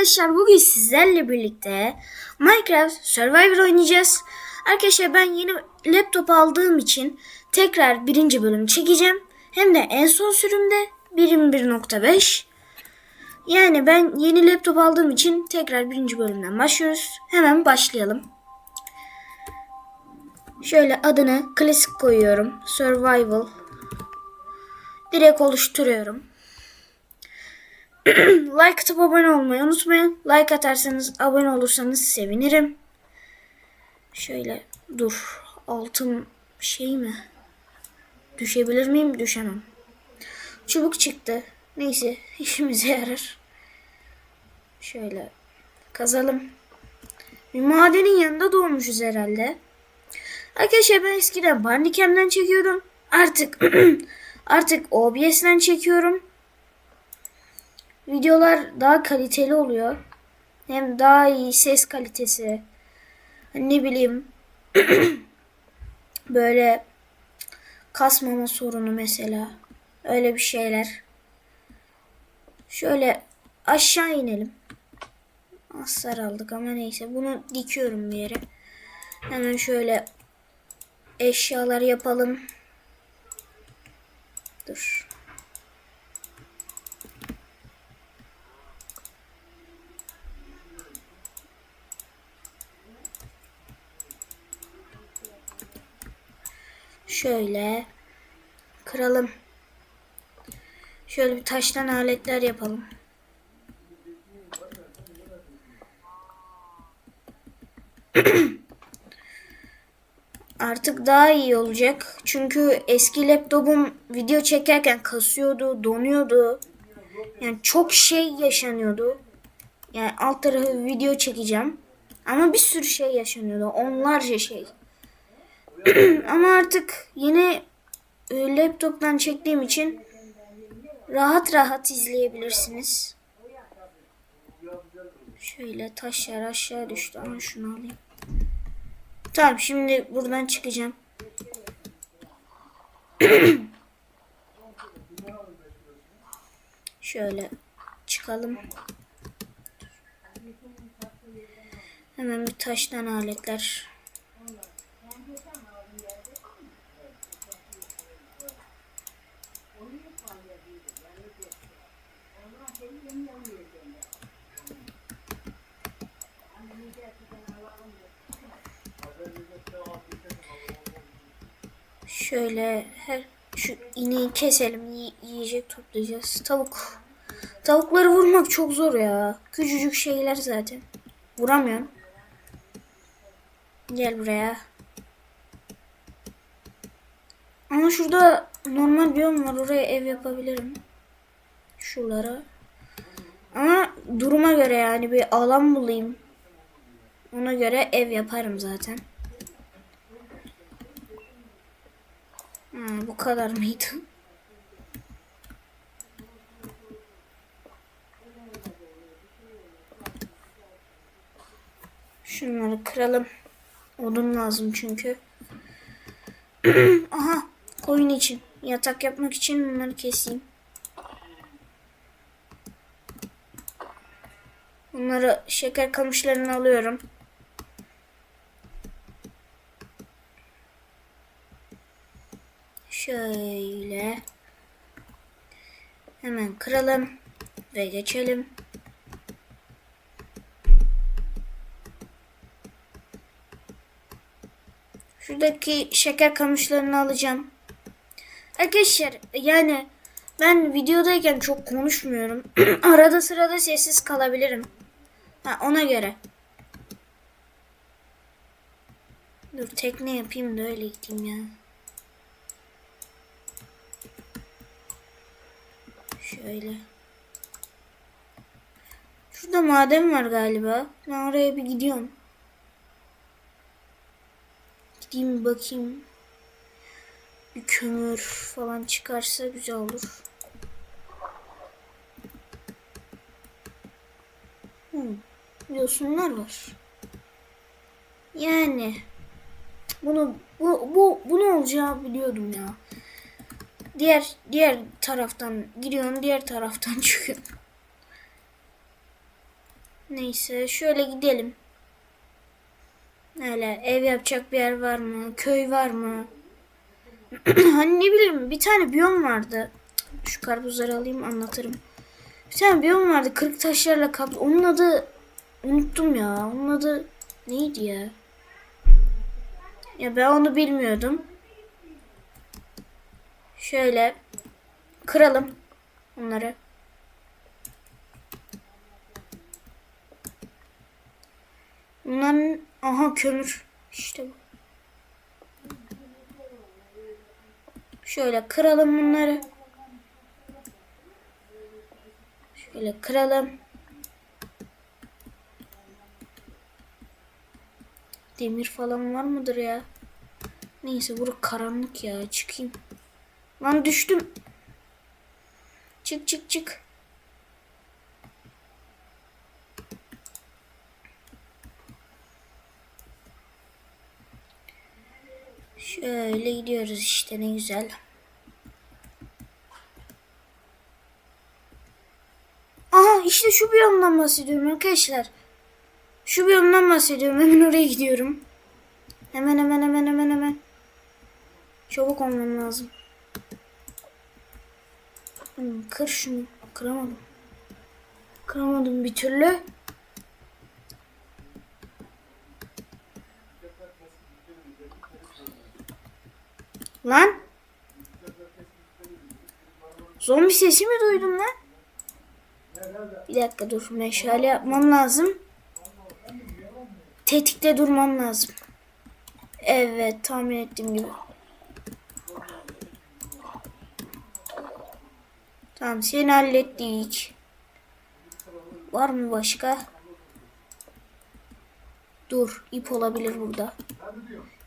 arkadaşlar bugün sizlerle birlikte Minecraft Survivor oynayacağız. Arkadaşlar ben yeni laptop aldığım için tekrar birinci bölüm çekeceğim. Hem de en son sürümde 1.1.5. Yani ben yeni laptop aldığım için tekrar birinci bölümden başlıyoruz. Hemen başlayalım. Şöyle adını klasik koyuyorum. Survival. Direkt oluşturuyorum. like atıp abone olmayı unutmayın. Like atarsanız abone olursanız sevinirim. Şöyle dur. Altın şey mi? Düşebilir miyim? Düşemem. Çubuk çıktı. Neyse işimize yarar. Şöyle kazalım. Bir madenin yanında doğmuşuz herhalde. Arkadaşlar ben eskiden Bandicam'den çekiyordum. Artık artık OBS'den çekiyorum videolar daha kaliteli oluyor. Hem daha iyi ses kalitesi. Hani ne bileyim böyle kasmama sorunu mesela. Öyle bir şeyler. Şöyle aşağı inelim. Aslar aldık ama neyse. Bunu dikiyorum bir yere. Hemen şöyle eşyalar yapalım. Dur. Şöyle kıralım. Şöyle bir taştan aletler yapalım. Artık daha iyi olacak. Çünkü eski laptopum video çekerken kasıyordu, donuyordu. Yani çok şey yaşanıyordu. Yani alt tarafı video çekeceğim. Ama bir sürü şey yaşanıyordu. Onlarca şey. Ama artık yeni e, laptoptan çektiğim için rahat rahat izleyebilirsiniz. Şöyle taşlar aşağı düştü ama şunu alayım. Tamam şimdi buradan çıkacağım. Şöyle çıkalım. Hemen bir taştan aletler. Şöyle her şu ineği keselim. Yi- yiyecek toplayacağız. Tavuk. Tavukları vurmak çok zor ya. Küçücük şeyler zaten. Vuramıyorum. Gel buraya. Ama şurada normal biyom var. Oraya ev yapabilirim. Şuralara. Ama duruma göre yani bir alan bulayım. Ona göre ev yaparım zaten. Ha, bu kadar mıydı? Şunları kıralım. Odun lazım çünkü. Aha koyun için. Yatak yapmak için bunları keseyim. Bunları şeker kamışlarını alıyorum. Şöyle. Hemen kıralım ve geçelim. Şuradaki şeker kamışlarını alacağım. Arkadaşlar yani ben videodayken çok konuşmuyorum. Arada sırada sessiz kalabilirim. Ha, ona göre. Dur tekne yapayım da öyle gideyim ya. Şöyle. Şurada maden var galiba. Ben oraya bir gidiyorum. Gideyim bakayım. Bir kömür falan çıkarsa güzel olur. Hmm. Yosunlar var. Yani bunu bu bu bu ne olacağı biliyordum ya. Diğer diğer taraftan giriyorsun, diğer taraftan çıkıyorsun. Neyse şöyle gidelim. Öyle ev yapacak bir yer var mı? Köy var mı? hani ne bileyim bir tane biyom vardı. Şu karpuzları alayım anlatırım. Bir tane biyom vardı kırık taşlarla kaplı. Onun adı unuttum ya. Onun adı neydi ya? Ya ben onu bilmiyordum. Şöyle kıralım onları. Bunların aha kömür. İşte bu. Şöyle kıralım bunları. Şöyle kıralım. Demir falan var mıdır ya? Neyse bura karanlık ya. Çıkayım. Lan düştüm. Çık çık çık. Şöyle gidiyoruz işte ne güzel. Aha işte şu biyomdan bahsediyorum arkadaşlar. Şu biyomdan bahsediyorum. Hemen oraya gidiyorum. Hemen hemen hemen hemen hemen. Çabuk olmam lazım. Hmm, Kır şunu. Kıramadım. Kıramadım bir türlü. Lan. Zombi sesi mi duydum lan? Bir dakika dur. Meşale yapmam lazım. Tetikte durmam lazım. Evet tahmin ettiğim gibi. Tamam seni hallettik. Var mı başka? Dur ip olabilir burada.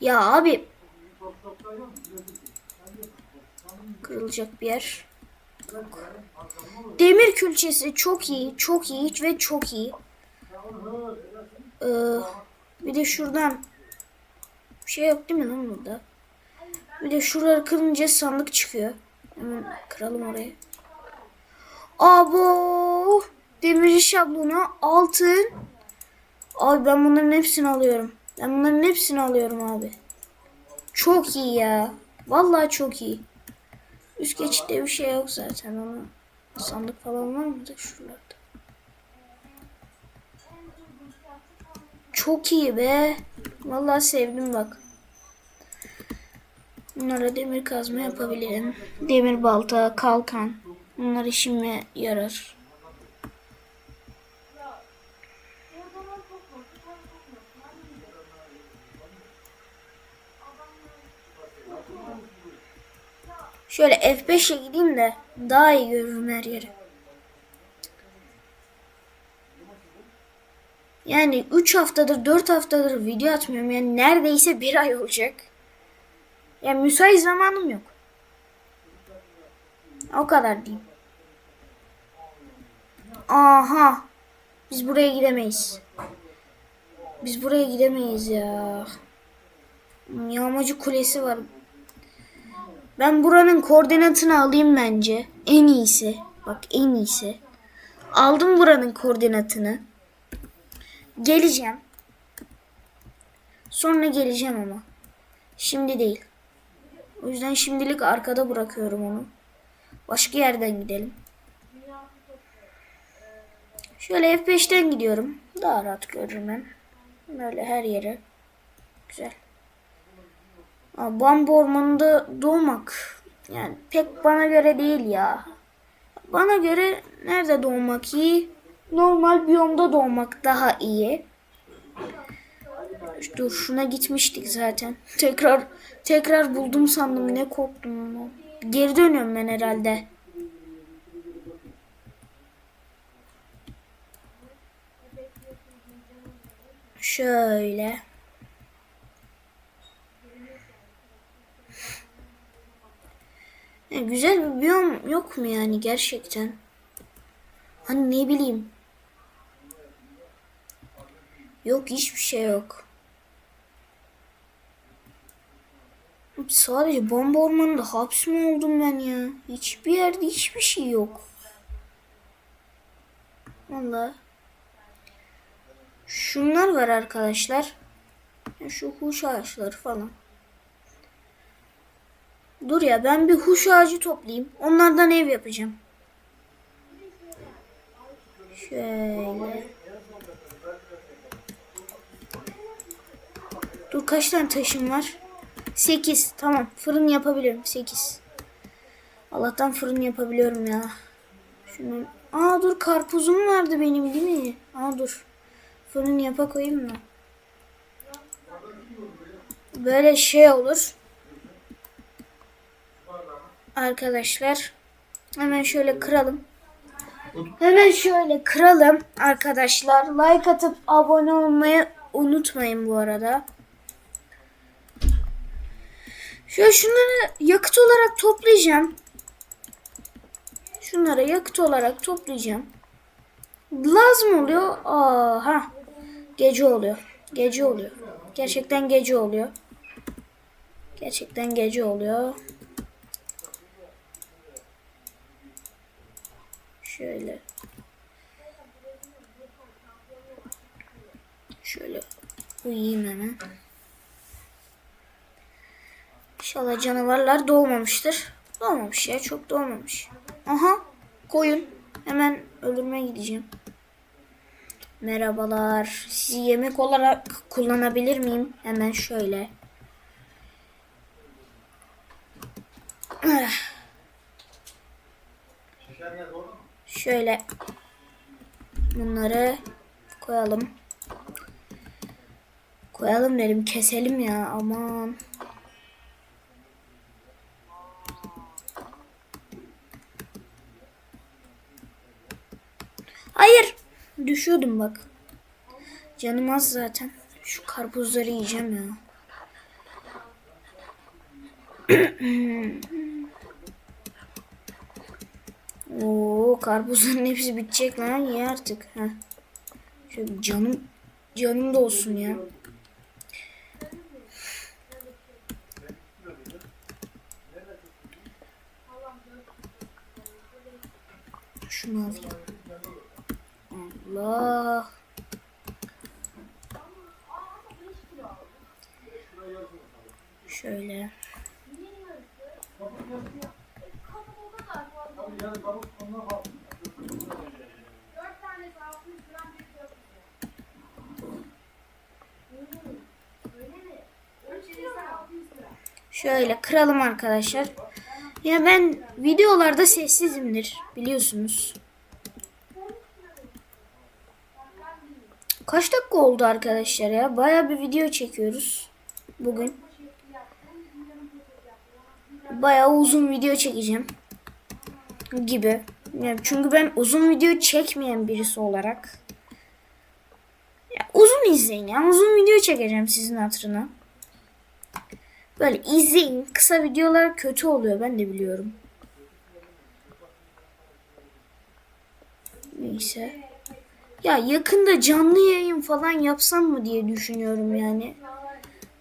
Ya abi. Kırılacak bir yer. Demir külçesi çok iyi, çok iyi ve çok iyi. Ee, bir de şuradan bir şey yok değil mi lan burada? Bir de şuraları kırınca sandık çıkıyor. Hemen kıralım orayı. Abo! Demir şablonu, altın. Abi ben bunların hepsini alıyorum. Ben bunların hepsini alıyorum abi. Çok iyi ya. Vallahi çok iyi. Üst geçitte bir şey yok zaten ama sandık falan var mıdır şuralarda? Çok iyi be. Vallahi sevdim bak. Bunlara demir kazma yapabilirim. Demir balta, kalkan. Bunlar işime yarar. Şöyle F5'e gideyim de daha iyi görürüm her yeri. Yani 3 haftadır 4 haftadır video atmıyorum. Yani neredeyse bir ay olacak. Yani müsait zamanım yok. O kadar diyeyim. Aha. Biz buraya gidemeyiz. Biz buraya gidemeyiz ya. Yağmacı kulesi var. Ben buranın koordinatını alayım bence. En iyisi. Bak en iyisi. Aldım buranın koordinatını. Geleceğim. Sonra geleceğim ama. Şimdi değil. O yüzden şimdilik arkada bırakıyorum onu. Başka yerden gidelim. Şöyle F5'ten gidiyorum. Daha rahat görürüm ben. Böyle her yere. Güzel. Aa, bambu ormanında doğmak yani pek bana göre değil ya. Bana göre nerede doğmak iyi? Normal biyomda doğmak daha iyi. Dur şuna gitmiştik zaten. Tekrar tekrar buldum sandım ne korktum. Geri dönüyorum ben herhalde. Şöyle. Ya güzel bir biyom yok mu yani gerçekten? Hani ne bileyim. Yok hiçbir şey yok. Sadece bomba ormanında hapis mi oldum ben ya? Hiçbir yerde hiçbir şey yok. Vallahi. Şunlar var arkadaşlar. Şu huş ağaçları falan. Dur ya ben bir huş ağacı toplayayım. Onlardan ev yapacağım. Şöyle. Dur kaç tane taşım var? 8. Tamam. Fırın yapabilirim. 8. Allah'tan fırın yapabiliyorum ya. Şunu. Aa dur karpuzum vardı benim değil mi? Aa dur. Fırın yapa koyayım mı? Böyle şey olur. Arkadaşlar. Hemen şöyle kıralım. Hemen şöyle kıralım arkadaşlar. Like atıp abone olmayı unutmayın bu arada. Şöyle şunları yakıt olarak toplayacağım. Şunları yakıt olarak toplayacağım. Lazım oluyor. Aha. Gece oluyor. Gece oluyor. Gerçekten gece oluyor. Gerçekten gece oluyor. Şöyle. Şöyle uyuyayım hemen. İnşallah canavarlar doğmamıştır. Doğmamış ya çok doğmamış. Aha koyun. Hemen öldürmeye gideceğim. Merhabalar. Sizi yemek olarak kullanabilir miyim? Hemen şöyle. Şöyle bunları koyalım. Koyalım dedim keselim ya aman. Hayır. Düşüyordum bak. Canım az zaten. Şu karpuzları yiyeceğim ya. Oo karpuzların hepsi bitecek lan ye artık. Heh. Şöyle canım canım da olsun ya. Şunu alayım. Allah. Şöyle. Şöyle kıralım arkadaşlar. Ya ben videolarda sessizimdir biliyorsunuz. Kaç dakika oldu arkadaşlar ya? Baya bir video çekiyoruz bugün. Baya uzun video çekeceğim gibi. Yani çünkü ben uzun video çekmeyen birisi olarak ya uzun izleyin ya. Uzun video çekeceğim sizin hatırına. Böyle izleyin. Kısa videolar kötü oluyor ben de biliyorum. Neyse. Ya yakında canlı yayın falan yapsam mı diye düşünüyorum yani.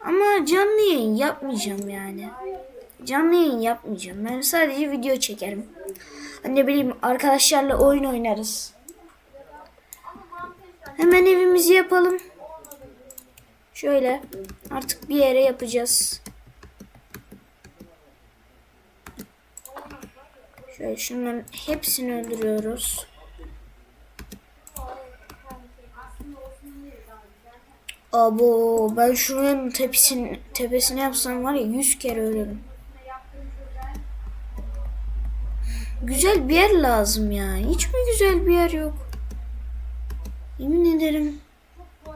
Ama canlı yayın yapmayacağım yani. Canlı yayın yapmayacağım. Ben sadece video çekerim. Hani Ne bileyim arkadaşlarla oyun oynarız. Hemen evimizi yapalım. Şöyle artık bir yere yapacağız. Şöyle şunların hepsini öldürüyoruz. Abo ben şunun tepesini, tepesine yapsam var ya yüz kere ölürüm. Güzel bir yer lazım ya. Hiç mi güzel bir yer yok? Yemin ederim.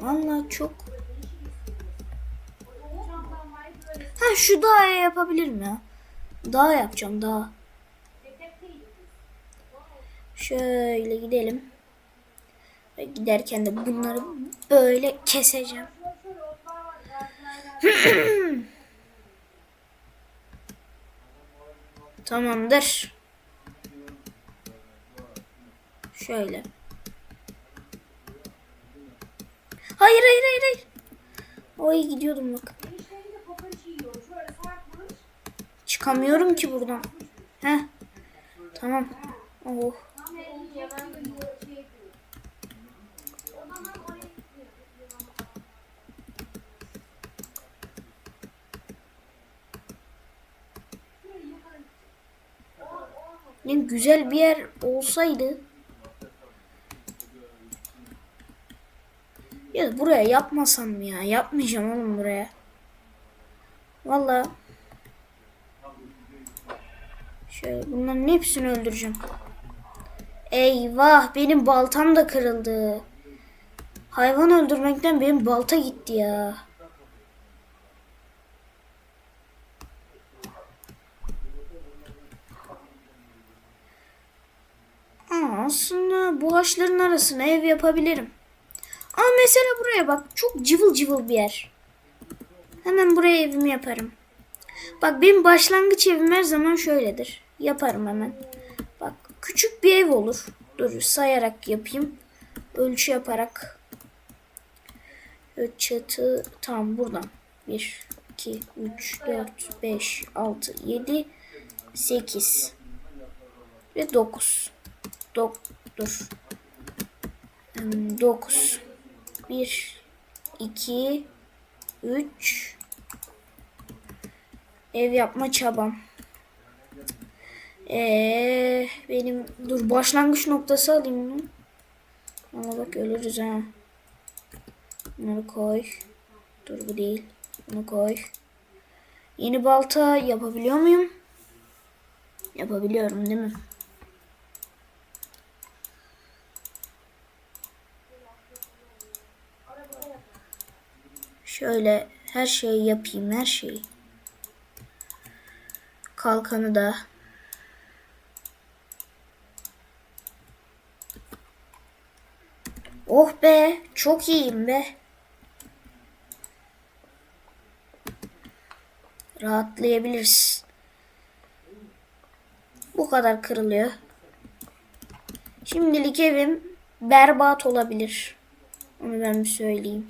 Vallahi çok. Ha şu dağa yapabilirim ya. Dağ yapacağım dağ. Şöyle gidelim. Ve giderken de bunları böyle keseceğim. Tamamdır. Şöyle. Hayır hayır hayır hayır. Oy gidiyordum bak. Çıkamıyorum ki buradan. Heh. Tamam. Oh. Ne güzel bir yer olsaydı. Ya buraya yapmasam ya? Yapmayacağım oğlum buraya. Valla. Şöyle bunların hepsini öldüreceğim. Eyvah benim baltam da kırıldı. Hayvan öldürmekten benim balta gitti ya. Aa, aslında bu ağaçların arasına ev yapabilirim. Aa mesela buraya bak. Çok cıvıl cıvıl bir yer. Hemen buraya evimi yaparım. Bak benim başlangıç evim her zaman şöyledir. Yaparım hemen. Bak küçük bir ev olur. Dur sayarak yapayım. Ölçü yaparak. Çatı tam buradan. 1, 2, 3, 4, 5, 6, 7, 8 ve 9. Dok dur. 9 1 2 3 Ev yapma çabam. Ee, benim dur başlangıç noktası alayım bunu. Ama bak ölürüz ha. Bunları koy. Dur bu değil. Bunu koy. Yeni balta yapabiliyor muyum? Yapabiliyorum değil mi? Şöyle her şeyi yapayım her şeyi. Kalkanı da. Oh be çok iyiyim be. Rahatlayabiliriz. Bu kadar kırılıyor. Şimdilik evim berbat olabilir. Onu ben bir söyleyeyim.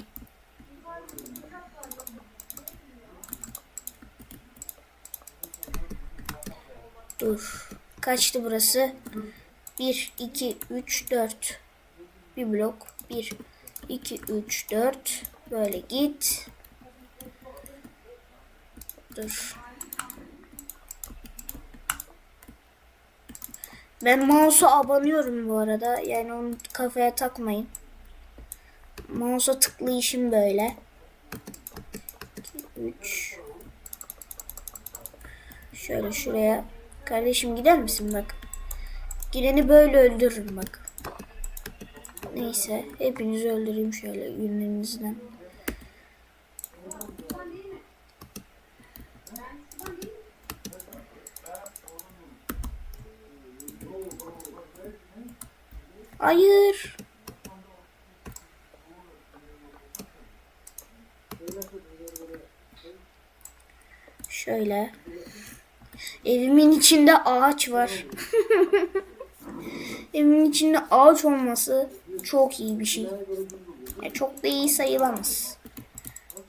Dur. Kaçtı burası? 1, 2, 3, 4. Bir blok. 1, 2, 3, 4. Böyle git. Dur. Ben mouse'a abanıyorum bu arada. Yani onu kafaya takmayın. Mouse'a tıklayışım böyle. 3 Şöyle şuraya. Kardeşim gider misin bak. Gireni böyle öldürürüm bak. Neyse. Hepinizi öldüreyim şöyle günlerinizden. Hayır. Şöyle. Evimin içinde ağaç var. Evimin içinde ağaç olması çok iyi bir şey. Ya çok da iyi sayılamaz.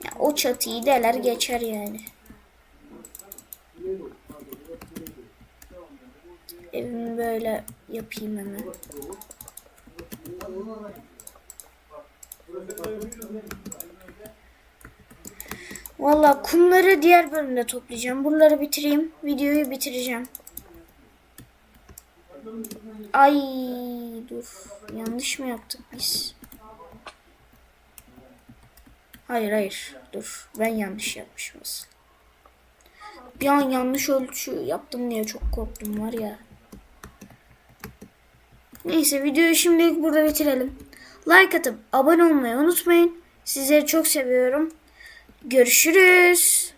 Ya o çatıyı deler geçer yani. Evimi böyle yapayım hemen. Valla kumları diğer bölümde toplayacağım. Buraları bitireyim. Videoyu bitireceğim. Ay dur. Yanlış mı yaptık biz? Hayır hayır. Dur. Ben yanlış yapmışım asıl. Bir an yanlış ölçü yaptım diye çok korktum var ya. Neyse videoyu şimdilik burada bitirelim. Like atıp abone olmayı unutmayın. Sizleri çok seviyorum. Görüşürüz.